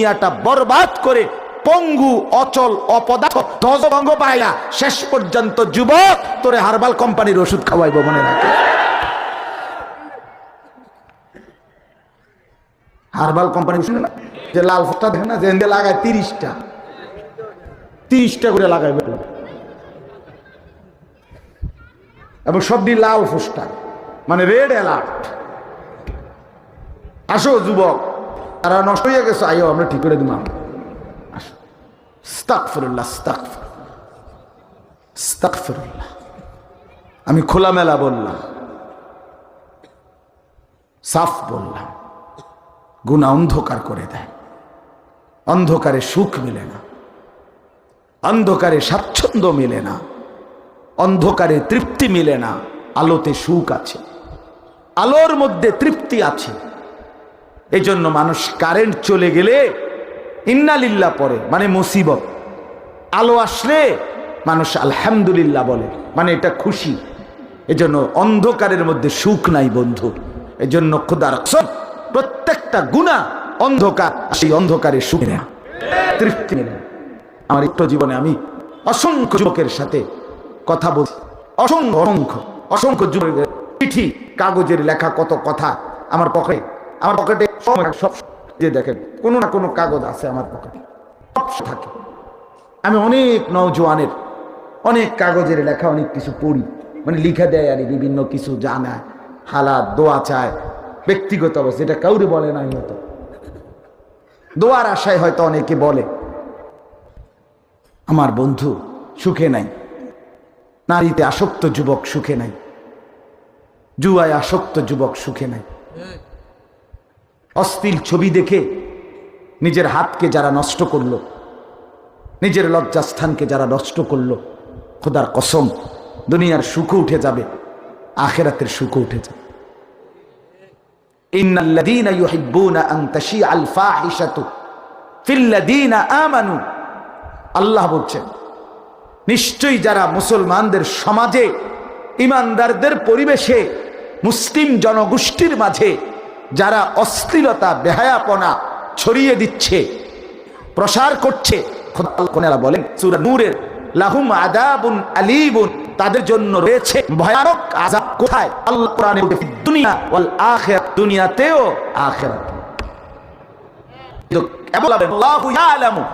দুনিয়াটা বরবাদ করে পঙ্গু, অচল, অপদার্থ, ধ্বজভঙ্গ পাইলা শেষ পর্যন্ত যুবক তোরে হারবাল কোম্পানির ওষুধ খাওয়াইব মনে রাখে। হারবাল কোম্পানি না? যে লাল ফোটা দেখে না? যে লাগায় তিরিশটা। তিরিশটা করে লাগাইবে। এবং সবটি লাল ফুসটা মানে রেড অ্যালার্ট। আসো যুবক। তারা নষ্ট হয়ে গেছে আইও আমরা ঠিক করে দিলাম। আমি খোলামেলা বললাম। সাফ বললাম। গুণা অন্ধকার করে দেয়। অন্ধকারে সুখ মিলে না। অন্ধকারে স্বাচ্ছন্দ্য মিলে না। অন্ধকারে তৃপ্তি মিলে না। আলোতে সুখ আছে। আলোর মধ্যে তৃপ্তি আছে। এই জন্য মানুষ কারেন্ট চলে গেলে ইন্নালিল্লা পরে মানে মুসিবত। আলো আসলে মানুষ আলহামদুলিল্লাহ বলে মানে এটা খুশি। এজন্য অন্ধকারের মধ্যে সুখ নাই বন্ধু। এজন্য খোদার প্রত্যেকটা গুণা অন্ধকার সেই অন্ধকারে সুখ না, তৃপ্তি না। আমার একটু জীবনে আমি অসংখ্য যুবকের সাথে কথা বলছি অসংখ্য অসংখ্য অসংখ্য যুবকের চিঠি কাগজের লেখা কত কথা আমার পকেটে। আমার পকেটে সব যে দেখেন, কোনো না কোনো কাগজ আছে আমার পকেটে সব থাকে। আমি অনেক নৌজওয়ানের অনেক কাগজের লেখা, অনেক কিছু পড়ি। মানে লিখে দেয় আর বিভিন্ন কিছু জানায় হালাত, দোয়া চায়, ব্যক্তিগত অবস্থা, এটা কাউরে বলে নাই হয়তো দোয়ার আশায় হয়তো অনেকে বলে, আমার বন্ধু সুখে নাই, নারীতে আসক্ত যুবক সুখে নাই, জুয়ায় আসক্ত যুবক সুখে নাই। অস্থির ছবি দেখে নিজের হাতকে যারা নষ্ট করল, নিজের লজ্জাস্থানকে যারা নষ্ট করল, খোদার কসম, দুনিয়ার সুখ উঠে যাবে, আখেরাতের সুখ উঠে যাবে। আল্লাহ বলছেন, নিশ্চয়ই যারা মুসলমানদের সমাজে, ইমানদারদের পরিবেশে, মুসলিম জনগোষ্ঠীর মাঝে যারা অশ্লীলতা, বেহায়াপনা ছড়িয়ে দিচ্ছে, প্রসার করছে বলেন, সুরা নূরের, লাহুম আদাবুন আলিবুন তাদের জন্য রয়েছে ভয়ানক আজাব কোথায়? আল্লাহ কোরআনে দুনিয়া ওয়াল আখিরাত, দুনিয়াতেও আখিরাতে। এবং আল্লাহু ইয়ালামু।